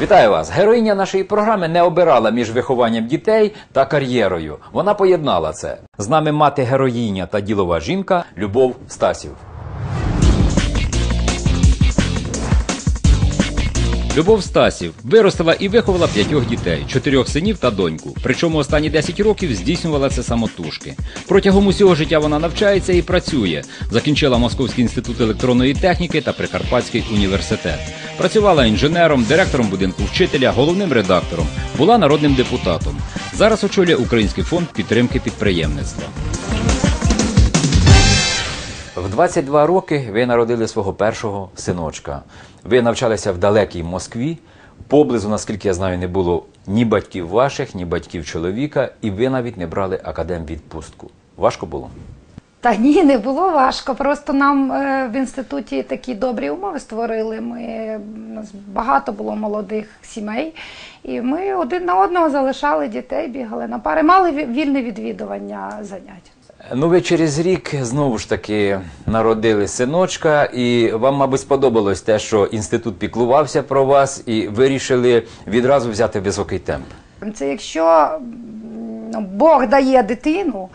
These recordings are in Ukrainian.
Вітаю вас! Героїня нашої програми не обирала між вихованням дітей та кар'єрою. Вона поєднала це. З нами мати героїня та ділова жінка Любов Стасів. Любов Стасів виростила і виховала п'ятьох дітей, чотирьох синів та доньку. Причому останні 10 років здійснювала це самотужки. Протягом усього життя вона навчається і працює. Закінчила Московський інститут електронної техніки та Прикарпатський університет. Працювала інженером, директором будинку вчителя, головним редактором. Була народним депутатом. Зараз очолює Український фонд підтримки підприємництва. В 22 роки ви народили свого першого синочка. Ви навчалися в далекій Москві. Поблизу, наскільки я знаю, не було ні батьків ваших, ні батьків чоловіка, і ви навіть не брали академвідпустку. Важко було? Та ні, не було важко. Просто нам е, в інституті такі добрі умови створили. Ми у нас багато було молодих сімей, і ми один на одного залишали дітей, бігали на пари, мали вільне відвідування занять. Ну, ви через рік знову ж таки народили синочка, і вам, мабуть, сподобалось те, що інститут піклувався про вас, і вирішили відразу взяти високий темп. Це якщо м, Бог дає дитину,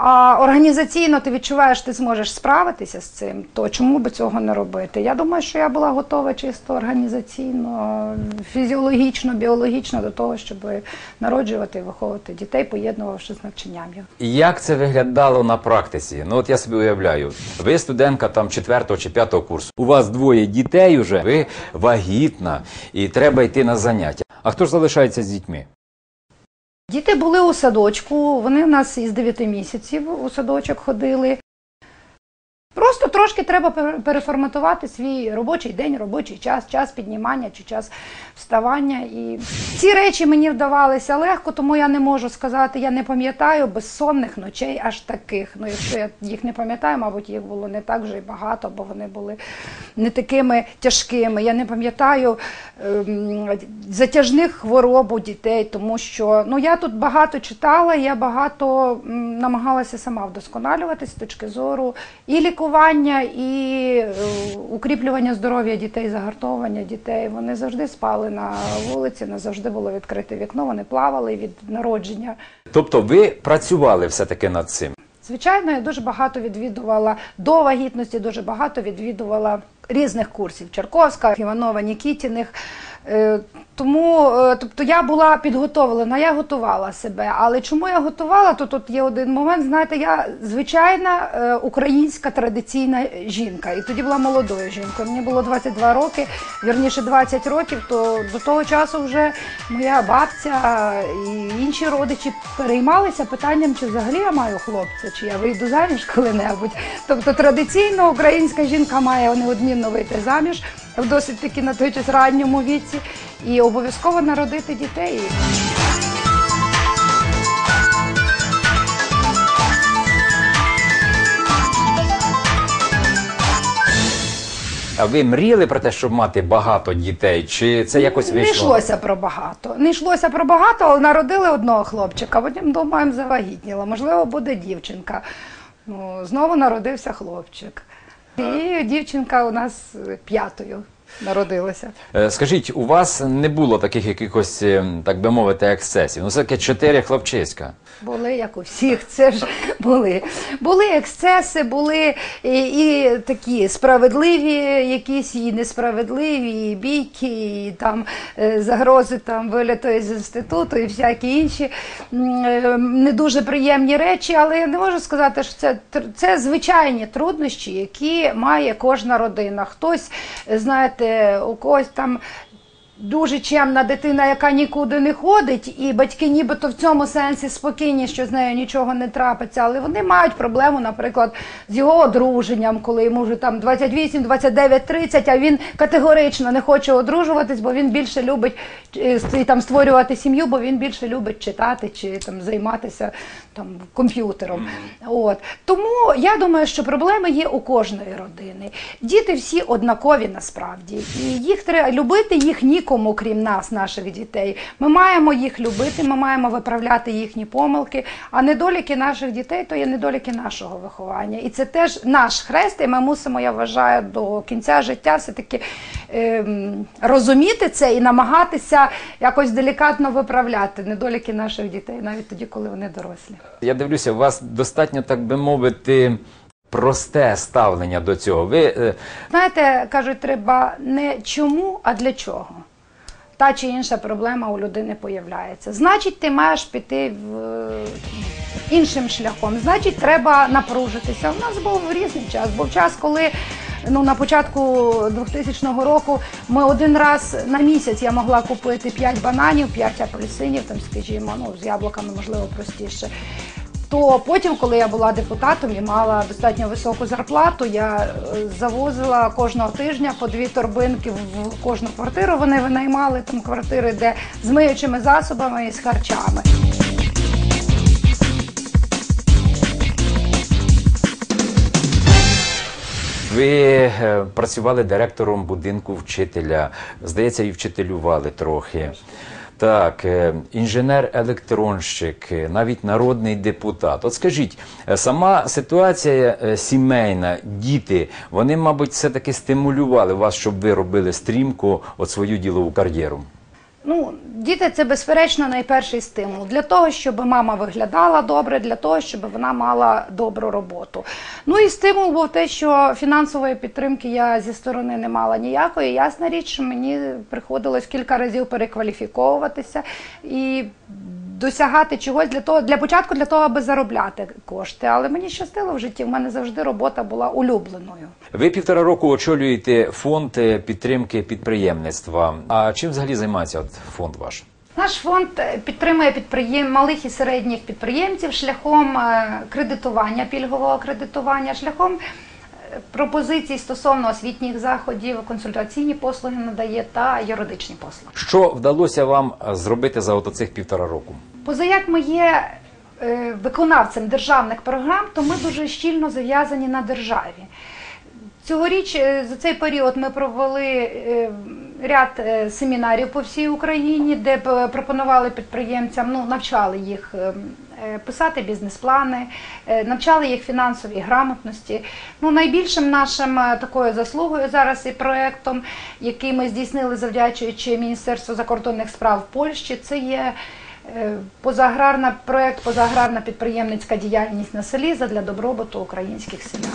а організаційно ти відчуваєш, ти зможеш справитися з цим, то чому би цього не робити? Я думаю, що я була готова чисто організаційно, фізіологічно, біологічно до того, щоб народжувати і виховувати дітей, поєднувавши з навчанням. Як це виглядало на практиці? Ну от я собі уявляю, ви студентка там 4 чи 5 курсу. У вас двоє дітей уже, ви вагітна, і треба йти на заняття. А хто ж залишається з дітьми? Діти були у садочку, вони в нас із 9 місяців у садочок ходили. Просто трошки треба переформатувати свій робочий день, робочий час, час піднімання чи час вставання. І ці речі мені вдавалися легко, тому я не можу сказати, я не пам'ятаю безсонних ночей аж таких. Ну, якщо я їх не пам'ятаю, мабуть, їх було не так вже й багато, бо вони були не такими тяжкими. Я не пам'ятаю ем, затяжних хвороб у дітей, тому що ну я тут багато читала, я багато м, намагалася сама вдосконалюватися з точки зору і лікування, і е, укріплювання здоров'я дітей, загартовування дітей. Вони завжди спали на вулиці, не завжди було відкрите вікно, вони плавали від народження. Тобто ви працювали все-таки над цим. Звичайно, я дуже багато відвідувала до вагітності, дуже багато відвідувала різних курсів Чарковська, Іванова, Нікітіних. Тому, е, тобто, я була підготовлена, я готувала себе. Але чому я готувала? То тут є один момент. Знаєте, я звичайна е, українська традиційна жінка, і тоді була молодою жінкою. Мені було 22 роки, вірніше 20 років. То до того часу вже моя бабця і інші родичі переймалися питанням, чи взагалі я маю хлопця, чи я вийду заміж коли-небудь. Тобто традиційно українська жінка має неодмінно вийти заміж в досить таки на той час ранньому віці і обов'язково народити дітей. А ви мріяли про те, щоб мати багато дітей? Чи це якось Не йшлося про багато. Не йшлося про багато, але народили одного хлопчика, потім думаємо, завагітніла. Можливо, буде дівчинка. Ну, знову народився хлопчик. І дівчинка у нас п'ятою народилася. Е, Скажіть, у вас не було таких якихось, е, так би мовити, ексцесів? Ну, все-таки чотири хлопчиська. Були, як у всіх, це ж були. Були ексцеси, були і, і такі справедливі, якісь і несправедливі, і бійки, і там е, загрози там вилітої з інституту, і всякі інші е, не дуже приємні речі, але я не можу сказати, що це, це звичайні труднощі, які має кожна родина. Хтось, знаєте, у когось там дуже чемна дитина, яка нікуди не ходить, і батьки нібито в цьому сенсі спокійні, що з нею нічого не трапиться, але вони мають проблему, наприклад, з його одруженням, коли йому вже там 28, 29, 30, а він категорично не хоче одружуватись, бо він більше любить е, там створювати сім'ю, бо він більше любить читати чи там займатися там комп'ютером. От тому я думаю, що проблеми є у кожної родини. Діти всі однакові насправді, і їх треба любити їх нікому, крім нас, наших дітей. Ми маємо їх любити, ми маємо виправляти їхні помилки. А недоліки наших дітей то є недоліки нашого виховання. І це теж наш хрест, і ми мусимо, я вважаю, до кінця життя все таки ем, розуміти це і намагатися якось делікатно виправляти недоліки наших дітей, навіть тоді, коли вони дорослі. Я дивлюся, у вас достатньо, так би мовити, просте ставлення до цього. Ви е, Знаєте, кажуть, треба не чому, а для чого. Та чи інша проблема у людини появляється. Значить, ти маєш піти в іншим шляхом. Значить, треба напружитися. У нас був різний час. Був час, коли ну, на початку 2000 року ми один раз на місяць я могла купити 5 бананів, 5 апельсинів, там, скажімо, ну, з яблуками, можливо, простіше. То потім, коли я була депутатом і мала достатньо високу зарплату, я е, завозила кожного тижня по дві торбинки в кожну квартиру. Вони винаймали там квартири, де з миючими засобами і з харчами. Ви е, працювали директором будинку вчителя, здається, і вчителювали трохи. Так, е, інженер-електронщик, е, навіть народний депутат. От скажіть, сама ситуація сімейна, діти, вони, мабуть, все-таки стимулювали вас, щоб ви робили стрімко от свою ділову кар'єру. Ну, діти це безперечно найперший стимул для того, щоб мама виглядала добре, для того, щоб вона мала добру роботу. Ну і стимул був те, що фінансової підтримки я зі сторони не мала ніякої. Ясна річ, мені приходилось кілька разів перекваліфіковуватися і досягати чогось для того, для початку для того, аби заробляти кошти. Але мені щастило в житті. В мене завжди робота була улюбленою. Ви півтора року очолюєте фонд е, підтримки підприємництва. А чим взагалі займається от фонд ваш? Наш фонд е, підтримує підприєм... малих і середніх підприємців шляхом е, кредитування, пільгового кредитування, шляхом пропозицій стосовно освітніх заходів, консультаційні послуги надає та юридичні послуги. Що вдалося вам зробити за от цих півтора року? Позаяк ми є е, виконавцем державних програм, то ми дуже щільно зав'язані на державі. Цьогоріч е, за цей період ми провели е, ряд семінарів по всій Україні, де пропонували підприємцям, ну навчали їх е, е, писати бізнес-плани, е, навчали їх фінансовій грамотності. Ну найбільшим нашим е, такою заслугою зараз і проектом, який ми здійснили, завдячуючи Міністерству закордонних справ Польщі, це є. е, Позаграрна проект позаграрна підприємницька діяльність на селі задля добробуту українських селян.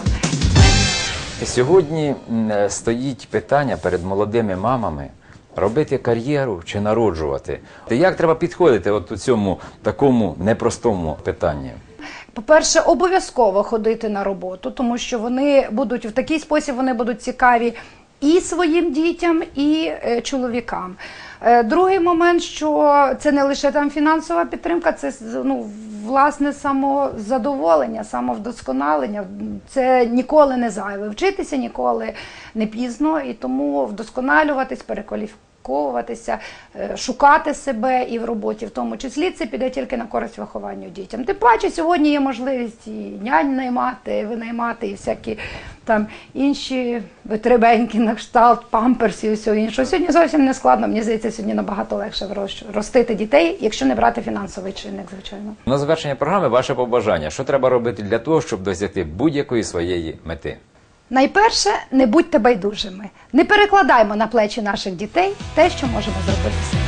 Сьогодні е, стоїть питання перед молодими мамами робити кар'єру чи народжувати. Як треба підходити от у цьому такому непростому питанні? По-перше, обов'язково ходити на роботу, тому що вони будуть в такий спосіб вони будуть цікаві і своїм дітям, і е, чоловікам. Е, другий момент, що це не лише там фінансова підтримка, це ну, власне самозадоволення, самовдосконалення. Це ніколи не зайве. Вчитися ніколи не пізно, і тому вдосконалюватись, перекваліфіковуватися, е, шукати себе і в роботі, в тому числі це піде тільки на користь вихованню дітям. Тим паче сьогодні є можливість і нянь наймати, винаймати, і всякі там інші витребеньки на кшталт, памперсів і всього іншого. Сьогодні зовсім не складно. Мені здається, сьогодні набагато легше ростити дітей, якщо не брати фінансовий чинник, звичайно. На завершення програми ваше побажання. Що треба робити для того, щоб досягти будь-якої своєї мети? Найперше, не будьте байдужими. Не перекладаймо на плечі наших дітей те, що можемо зробити.